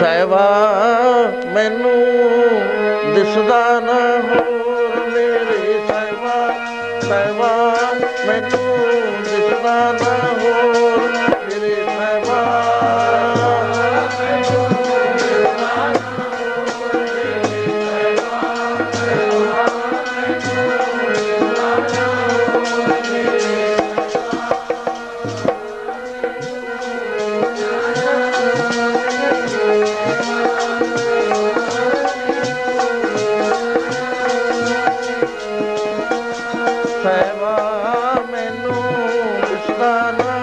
ਸਹਿਵਾ ਮੈਨੂੰ ਦਿਸਦਾ ਨਾ ਹੋਰ ਮੇਰੇ ਸਹਿਵਾ ਸਹਿਵਾ ਮੈਨੂੰ ਦਿਸਦਾ ਨਾ ਸਹਿਵਾ ਮੈਨੂੰ ਵਿਸਤਾਰਾ